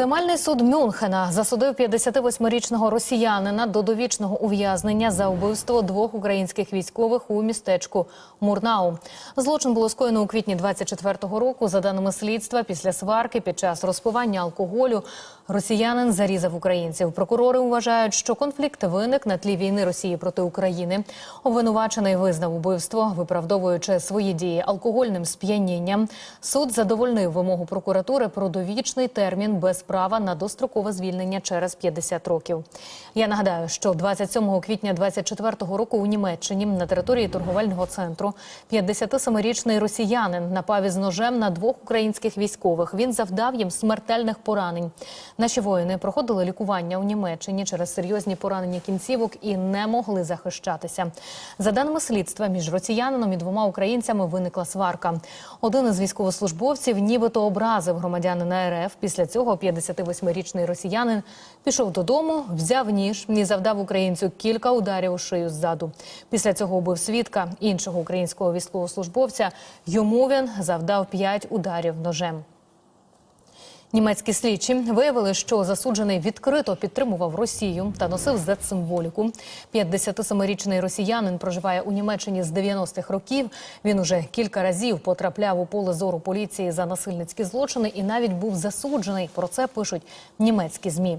Земельний суд Мюнхена засудив 58-річного росіянина до довічного ув'язнення за вбивство двох українських військових у містечку Мурнау. Злочин було скоєно у квітні 24-го року. За даними слідства, після сварки під час розпивання алкоголю росіянин зарізав українців. Прокурори вважають, що конфлікт виник на тлі війни Росії проти України. Обвинувачений визнав убивство, виправдовуючи свої дії алкогольним сп'янінням. Суд задовольнив вимогу прокуратури про довічний термін без права на дострокове звільнення через 50 років. Я нагадаю, що 27 квітня 24-го року у Німеччині на території торговельного центру 57-річний росіянин напав із ножем на двох українських військових. Він завдав їм смертельних поранень. Наші воїни проходили лікування у Німеччині через серйозні поранення кінцівок і не могли захищатися. За даними слідства, між росіянином і двома українцями виникла сварка. Один із військовослужбовців нібито образив громадянина РФ. Після цього 58-річний росіянин пішов додому, взяв ніж і завдав українцю кілька ударів у шию ззаду. Після цього убив свідка іншого українського військовослужбовця. Йому він завдав п'ять ударів ножем. Німецькі слідчі виявили, що засуджений відкрито підтримував Росію та носив Z-символіку. 57-річний росіянин проживає у Німеччині з 90-х років. Він уже кілька разів потрапляв у поле зору поліції за насильницькі злочини і навіть був засуджений. Про це пишуть німецькі змі.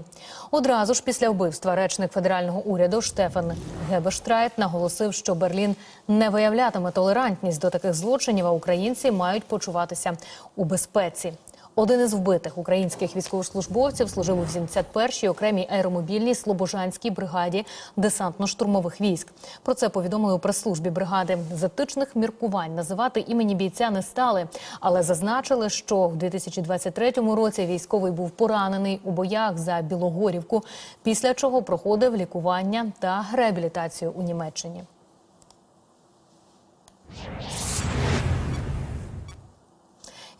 Одразу ж після вбивства речник федерального уряду Штефан Гебештрайт наголосив, що Берлін не виявлятиме толерантність до таких злочинів, а українці мають почуватися у безпеці. Один із вбитих українських військовослужбовців служив у 71-й окремій аеромобільній Слобожанській бригаді десантно-штурмових військ. Про це повідомили у прес-службі бригади. З етичних міркувань називати імені бійця не стали, але зазначили, що в 2023 році військовий був поранений у боях за Білогорівку, після чого проходив лікування та реабілітацію у Німеччині.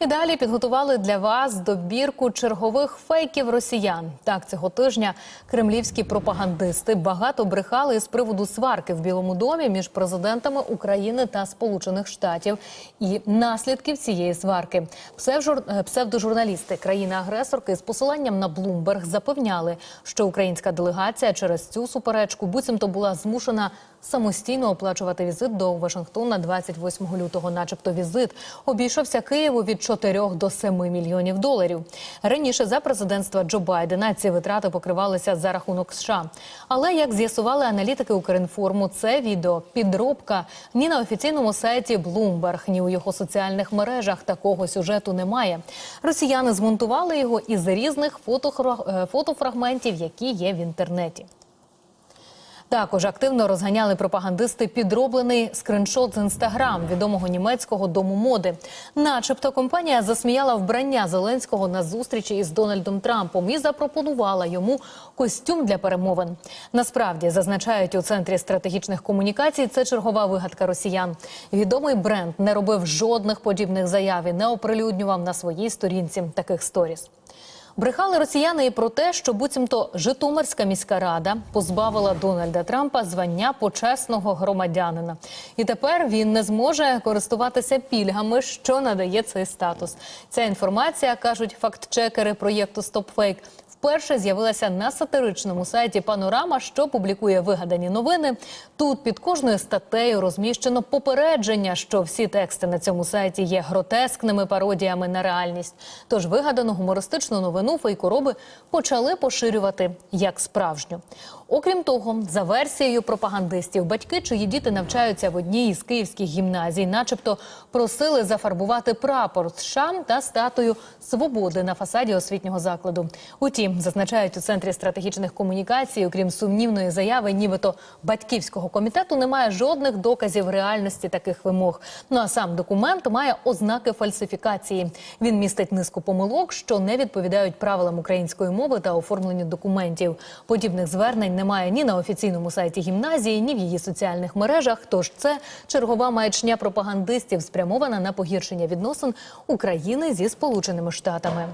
І далі підготували для вас добірку чергових фейків росіян. Так, цього тижня кремлівські пропагандисти багато брехали з приводу сварки в Білому домі між президентами України та Сполучених Штатів і наслідків цієї сварки. Псевжур... е, Псевдожурналісти країни-агресорки з посиланням на Блумберг запевняли, що українська делегація через цю суперечку буцімто була змушена самостійно оплачувати візит до Вашингтона 28 лютого. Начебто, візит обійшовся Києву від 4 до 7 мільйонів доларів. Раніше за президентства Джо Байдена ці витрати покривалися за рахунок США. Але як з'ясували аналітики Укрінформу, це відео підробка ні на офіційному сайті Bloomberg, ні у його соціальних мережах такого сюжету немає. Росіяни змонтували його із різних е, фотофрагментів, які є в інтернеті. Також активно розганяли пропагандисти підроблений скриншот з інстаграм відомого німецького дому моди. Начебто компанія засміяла вбрання Зеленського на зустрічі із Дональдом Трампом і запропонувала йому костюм для перемовин. Насправді зазначають у центрі стратегічних комунікацій. Це чергова вигадка росіян. Відомий бренд не робив жодних подібних заяв і не оприлюднював на своїй сторінці таких сторіс. Брехали росіяни і про те, що буцімто Житомирська міська рада позбавила Дональда Трампа звання почесного громадянина, і тепер він не зможе користуватися пільгами, що надає цей статус. Ця інформація кажуть фактчекери проєкту StopFake, Вперше з'явилася на сатиричному сайті Панорама, що публікує вигадані новини. Тут під кожною статтею розміщено попередження, що всі тексти на цьому сайті є гротескними пародіями на реальність. Тож вигадану гумористичну новину фейкороби почали поширювати як справжню. Окрім того, за версією пропагандистів, батьки, чиї діти навчаються в одній із київських гімназій, начебто просили зафарбувати прапор США та статую свободи на фасаді освітнього закладу. Утім, зазначають у центрі стратегічних комунікацій, окрім сумнівної заяви, нібито батьківського комітету немає жодних доказів реальності таких вимог. Ну а сам документ має ознаки фальсифікації. Він містить низку помилок, що не відповідають правилам української мови та оформленню документів. Подібних звернень немає ні на офіційному сайті гімназії, ні в її соціальних мережах. Тож це чергова маячня пропагандистів, спрямована на погіршення відносин України зі Сполученими Штатами.